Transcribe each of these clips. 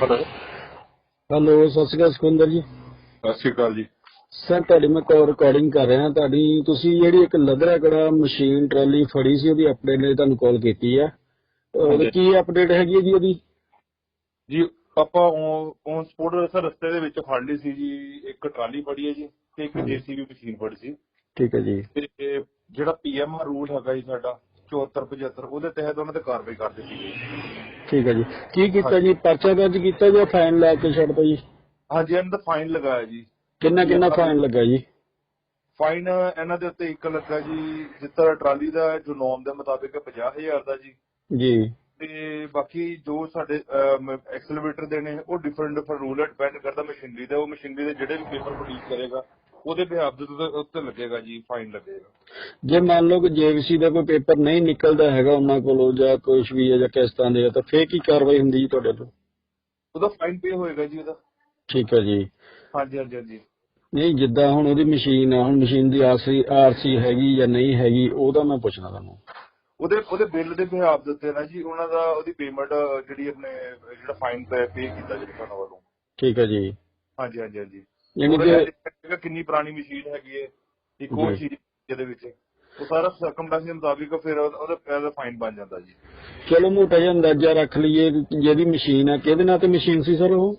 Hello. Hello ਸਤਿ ਸ਼੍ਰੀ ਅਕਾਲ ਸੁਖਿੰਦਰ ਜੀ। ਸਤਿ ਸ਼੍ਰੀ ਅਕਾਲ ਜੀ। ਸਰ ਤੁਹਾਡੀ ਮੈਂ ਕਾਲ ਰਿਕਾਰਡਿੰਗ ਕਰ ਰਿਹਾ ਤੁਹਾਡੀ ਤੁਸੀਂ ਜਿਹੜੀ ਇੱਕ ਲਦਰਾ ਕੜਾ ਮਸ਼ੀਨ ਟਰਾਲੀ ਫੜੀ ਸੀ ਉਹਦੀ ਅਪਡੇਟ ਲਈ ਤੁਹਾਨੂੰ ਕਾਲ ਕੀਤੀ ਆ। ਹਾਂਜੀ। ਕੀ ਅਪਡੇਟ ਹੈਗੀ ਹੈ ਜੀ ਉਹਦੀ? ਜੀ ਆਪਾਂ ਔਨ ਸਪੋਰਟ ਸਰ ਰਸਤੇ ਦੇ ਵਿੱਚ ਫੜ ਲਈ ਸੀ ਜੀ ਇੱਕ ਟਰਾਲੀ ਫੜੀ ਹੈ ਜੀ ਤੇ ਇੱਕ ਹਾਂਜੀ। ਜੀਸੀਬੀ ਮਸ਼ੀਨ ਫੜੀ ਸੀ। ਠੀਕ ਹੈ ਜੀ। ਤੇ ਇਹ ਜਿਹੜਾ ਪੀਐਮਆਰ ਰੂਲ ਹੈਗਾ ਜੀ ਸਾਡਾ 74 75 ਉਹਦੇ ਤਹਿਤ ਉਹਨਾਂ ਤੇ ਕਾਰਵਾਈ ਕਰ ਦਿੱਤੀ ਗਈ। ਠੀਕ ਹੈ ਜੀ। ਕੀ ਕੀਤਾ ਜੀ? ਪਰਚਾ ਦਰਜ ਕੀਤਾ ਜਾਂ ਫਾਈਨ ਲਾ ਕੇ ਛੱਡਤਾ ਜੀ? ਹਾਂਜੀ ਇਹਨਾਂ ਦਾ ਫਾਈਨ ਲਗਾਇਆ ਜੀ। ਕਿੰਨਾ ਕਿੰਨਾ ਫਾਈਨ ਲੱਗਾ ਜੀ? ਫਾਈਨ ਇਹਨਾਂ ਦੇ ਉੱਤੇ ਇੱਕ ਲੱਗਾ ਜੀ ਜਿਸ ਤਰ੍ਹਾਂ ਟਰਾਲੀ ਦਾ ਜੋ ਨੋਮ ਦੇ ਮੁਤਾਬਿਕ 50000 ਦਾ ਜੀ। ਜੀ। ਤੇ ਬਾਕੀ ਜੋ ਸਾਡੇ ਐਕਸਲੇਟਰ ਦੇ ਨੇ ਉਹ ਡਿਫਰੈਂਟ ਡਿਫਰੈਂਟ ਰੂਲ ਡਿਪੈਂਡ ਕਰਦਾ ਮਸ਼ੀਨਰੀ ਦਾ ਉਹ ਮਸ਼ੀਨਰੀ ਦੇ ਜਿਹੜੇ ਵੀ ਪੇਪਰ ਪ੍ਰੋਡਿਊਸ ਕਰੇਗਾ। ਉਹਦੇ ਬਿਹਾਫ ਦੇ ਉੱਤੇ- ਲੱਗੇਗਾ ਜੀ ਫਾਈਨ ਲੱਗੇਗਾ। ਜੇ ਮੰਨ ਲਓ ਕਿ ਜੇਵੀਸੀ ਦਾ ਕੋਈ ਪੇਪਰ ਨਹੀਂ ਨਿਕਲਦਾ ਹੈਗਾ ਉਹਨਾਂ ਕੋਲੋਂ ਜਾਂ ਕੁਝ ਵੀ ਹੈ ਜਾਂ ਕਿਸ ਤਰ੍ਹਾਂ ਦੇ ਤਾਂ ਫੇਰ ਕੀ ਕਾਰਵਾਈ ਹੁੰਦੀ ਜੀ ਤੁਹਾਡੇ ਤੋਂ? ਉਹਦਾ ਫਾਈਨ ਪੇ ਹੋਏਗਾ ਜੀ ਉਹਦਾ। ਠੀਕ ਹੈ ਜੀ। ਹਾਂਜੀ ਹਾਂਜੀ ਹਾਂਜੀ। ਨਹੀਂ ਜਿੱਦਾਂ ਹੁਣ ਉਹਦੀ ਮਸ਼ੀਨ ਆ ਹੁਣ ਮਸ਼ੀਨ ਦੀ ਆਰਸੀ ਆਰਸੀ ਹੈਗੀ ਜਾਂ ਨਹੀਂ ਹੈਗੀ ਉਹਦਾ ਮੈਂ ਪੁੱਛਣਾ ਤੁਹਾਨੂੰ। ਉਹਦੇ ਉਹਦੇ ਬਿੱਲ ਦੇ ਬਿਹਾਫ ਦੇ ਉੱਤੇ ਨਾ ਜੀ ਉਹਨਾਂ ਦਾ ਉਹਦੀ ਪੇਮੈਂਟ ਜਿਹੜੀ ਆਪਣੇ ਜਿਹੜਾ ਫਾਈਨ ਪੇ ਕੀਤਾ ਜੀ ਉਹਨਾਂ ਵੱਲੋਂ। ਠੀਕ ਹੈ ਜੀ। ਹਾਂਜੀ ਹਾਂਜੀ ਹਾਂਜੀ। ਯਾਨੀ ਉਹਦੇ ਕਿ ਕਿੰਨੀ ਪੁਰਾਣੀ ਮਸ਼ੀਨ ਹੈਗੀ ਹੈ ਇੱਕ ਹੋਰ ਜੀ। ਚੀਜ਼ ਜਿਹਦੇ ਵਿੱਚ। ਉਹ ਸਾਰਾ ਸਰਕਮਡੈਂਸ ਦੇ ਮੁਤਾਬਿਕ ਫਿਰ ਉਹਦਾ ਉਹਦਾ ਫਾਈਨ ਬਣ ਜਾਂਦਾ ਜੀ। ਚਲੋ ਮੋਟਾ ਜਿਹਾ ਅੰਦਾਜ਼ਾ ਰੱਖ ਲਈਏ ਕਿ ਜਿਹਦੀ ਮਸ਼ੀਨ ਆ ਕਿਹਦੇ ਨਾਂ ਤੇ ਮਸ਼ੀਨ ਸੀ ਸਰ ਉਹ?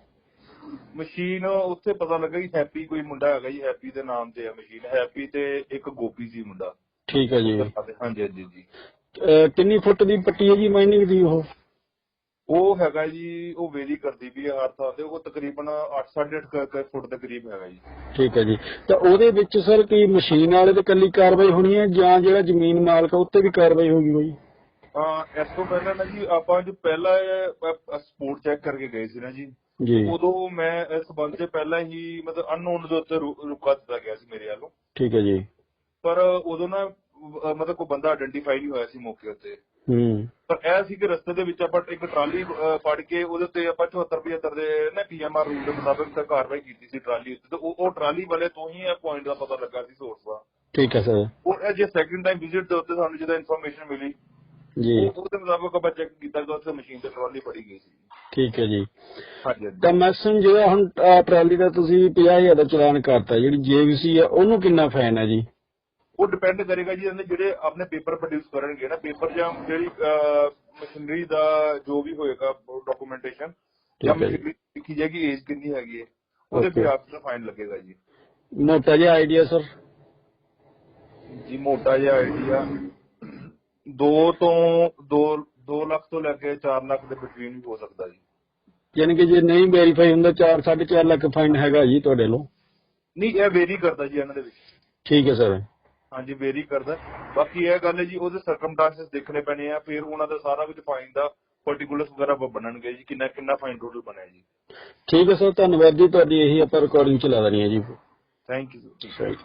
ਮਸ਼ੀਨ ਉੱਥੇ ਪਤਾ ਲੱਗਾ ਕਿ ਹੈਪੀ ਕੋਈ ਮੁੰਡਾ ਹੈਗਾ ਜੀ ਹੈਪੀ ਦੇ ਨਾਮ ਤੇ ਹੈ ਮਸ਼ੀਨ। ਹੈਪੀ ਤੇ ਇੱਕ ਗੋਪੀ ਸੀ ਮੁੰਡਾ। ਠੀਕ ਹੈ ਜੀ। ਹਾਂਜੀ ਹਾਂਜੀ ਜੀ। ਕਿੰਨੀ ਫੁੱਟ ਦੀ ਪੱਟੀ ਹੈ ਜੀ ਮਾਈਨਿੰਗ ਦੀ ਉਹ? ਉਹ ਹੈਗਾ ਜੀ ਉਹ ਵੇਰੀ ਕਰਦੀ ਵੀ ਹੈ ਹਰ ਥਾਂ ਤੇ ਉਹ ਤਕਰੀਬਨ 8.5 ਫੁੱਟ ਦੇ ਕਰੀਬ ਹੈਗਾ ਜੀ। ਠੀਕ ਹੈ ਜੀ। ਤਾਂ ਉਹਦੇ ਵਿੱਚ ਸਰ ਕੀ ਮਸ਼ੀਨ ਵਾਲੇ ਤੇ ਕੱਲੀ ਕਾਰਵਾਈ ਹੋਣੀ ਹੈ ਜਾਂ ਜਿਹੜਾ ਜ਼ਮੀਨ ਮਾਲਕ ਆ ਉੱਤੇ ਵੀ ਕਾਰਵਾਈ ਹੋਗੀ ਕੋਈ? ਅਹ ਇਸ ਤੋਂ ਪਹਿਲਾਂ ਨਾ ਜੀ ਆਪਾਂ ਜੋ ਪਹਿਲਾਂ ਸਪੋਰਟ ਚੈੱਕ ਕਰਕੇ ਗਏ ਸੀ ਨਾ ਜੀ। ਜੀ। ਉਦੋਂ ਮੈਂ ਇਸ ਸੰਬੰਧ ਚ ਪਹਿਲਾਂ ਹੀ ਮਤਲਬ ਅਨਨੋਨ ਦੇ ਉੱਤੇ ਰੁਕਾ ਦਿੱਤਾ ਗਿਆ ਸੀ ਮੇਰੇ ਵੱਲੋਂ। ਠੀਕ ਹੈ ਜੀ। ਪਰ ਉਦੋਂ ਨਾ ਮਤਲਬ ਕੋਈ ਬੰਦਾ ਆਇਡੈਂਟੀਫਾਈ ਨਹੀਂ ਹੋਇਆ ਸੀ ਮੌਕੇ ਉੱਤੇ। ਹੂੰ। ਪਰ ਇਹ ਸੀ ਕਿ ਰਸਤੇ ਦੇ ਵਿੱਚ ਆਪਾਂ ਇੱਕ ਟਰਾਲੀ ਫੜ ਕੇ ਉਹਦੇ ਉੱਤੇ ਆਪਾਂ 74 75 ਦੇ ਨਾ ਪੀਐਮਆਰ ਰੂਲ ਦੇ ਮੁਤਾਬਕ ਤਾਂ ਕਾਰਵਾਈ ਕੀਤੀ ਸੀ ਟਰਾਲੀ ਉੱਤੇ। ਤੇ ਉਹ ਉਹ ਟਰਾਲੀ ਵਾਲੇ ਤੋਂ ਹੀ ਇਹ ਪੁਆਇੰਟ ਦਾ ਪਤਾ ਲੱਗਾ ਸੀ ਸੋਰਸ ਦਾ। ਠੀਕ ਹੈ ਸਰ। ਉਹ ਇਹ ਜੇ ਸੈਕਿੰਡ ਟਾਈਮ ਵਿਜ਼ਿਟ ਦੇ ਉੱਤੇ ਸਾਨੂੰ ਜਦੋਂ ਇਨਫੋਰਮੇਸ਼ਨ ਮਿਲੀ ਜੀ। ਉਹ ਉਹਦੇ ਮੁਤਾਬਕ ਆਪਾਂ ਚੈੱਕ ਕੀਤਾ ਕਿ ਉੱਥੇ ਮਸ਼ੀਨ ਤੇ ਟਰਾਲੀ ਫੜੀ ਗਈ ਸੀ। ਠੀਕ ਹੈ ਜੀ। ਹਾਂਜੀ ਤਾਂ ਮੈਕਸਿਮਮ ਜਿਹੜਾ ਹੁਣ ਟਰਾਲੀ ਦਾ ਤੁਸੀਂ 50000 ਦਾ ਚਲਾਨ ਕਰਤਾ ਜਿਹੜੀ ਜੇਵੀਸੀ ਆ ਉਹਨੂੰ ਕਿੰਨਾ ਫਾਈਨ ਹੈ ਜੀ? ਉਹ ਡਿਪੈਂਡ ਕਰੇਗਾ ਜੀ ਇਹਨੇ ਜਿਹੜੇ ਆਪਣੇ ਪੇਪਰ ਪ੍ਰੋਡਿਊਸ ਕਰਨਗੇ ਨਾ। ਪੇਪਰ ਜਾਂ ਜਿਹੜੀ ਮਸ਼ੀਨਰੀ ਦਾ ਜੋ ਵੀ ਹੋਏਗਾ ਡਾਕੂਮੈਂਟੇਸ਼ਨ ਜਾਂ। ਮਸ਼ੀਨਰੀ ਲਿਖੀ ਜਾਏਗੀ ਏਜ ਕਿੰਨੀ ਹੈਗੀ ਹੈ ਉਹਦੇ. ਬਿਹਾਫ ਤੇ ਫਾਈਨ ਲੱਗੇਗਾ ਜੀ। ਮੋਟਾ ਜਿਹਾ ਆਈਡੀਆ ਸਰ ਜੀ ਮੋਟਾ ਜਿਹਾ ਆਈਡੀਆ 2 ਤੋਂ 2 2 ਲੱਖ ਤੋਂ ਲੈ ਕੇ 4 ਲੱਖ ਦੇ ਬਿਟਵੀਨ ਵੀ ਹੋ ਸਕਦਾ ਜੀ। ਯਾਨੀ ਕਿ ਜੇ ਨਹੀਂ ਵੈਰੀਫਾਈ ਹੁੰਦਾ 4 4.5 ਲੱਖ ਫਾਈਨ ਹੈਗਾ ਜੀ ਤੁਹਾਡੇ ਲੋ ਨਹੀਂ ਇਹ ਵੇਰੀ ਕਰਦਾ ਜੀ ਇਹਨਾਂ ਦੇ ਵਿੱਚ। ਠੀਕ ਹੈ ਸਰ ਹਾਂਜੀ ਵੇਰੀ ਕਰਦਾ। ਬਾਕੀ ਇਹ ਗੱਲ ਹੈ ਜੀ ਉਹਦੇ ਸਰਕਮਸਟੈਂਸਸ ਦੇਖਣੇ ਪੈਣੇ ਆ ਫਿਰ ਉਹਨਾਂ ਦਾ ਸਾਰਾ ਕੁਝ ਫਾਈਨ ਦਾ ਪਾਰਟਿਕੂਲਰਸ ਵਗੈਰਾ ਬਣਨਗੇ ਜੀ ਕਿੰਨਾ ਕਿੰਨਾ ਫਾਈਨ ਟੋਟਲ ਬਣਿਆ ਜੀ। ਠੀਕ ਹੈ ਸਰ ਧੰਨਵਾਦ ਜੀ ਤੁਹਾਡੀ ਇਹੀ ਆਪਾਂ ਰਿਕਾਰਡਿੰਗ ਚਲਾ ਦੇਣੀ ਹੈ ਜੀ। Thank you Right.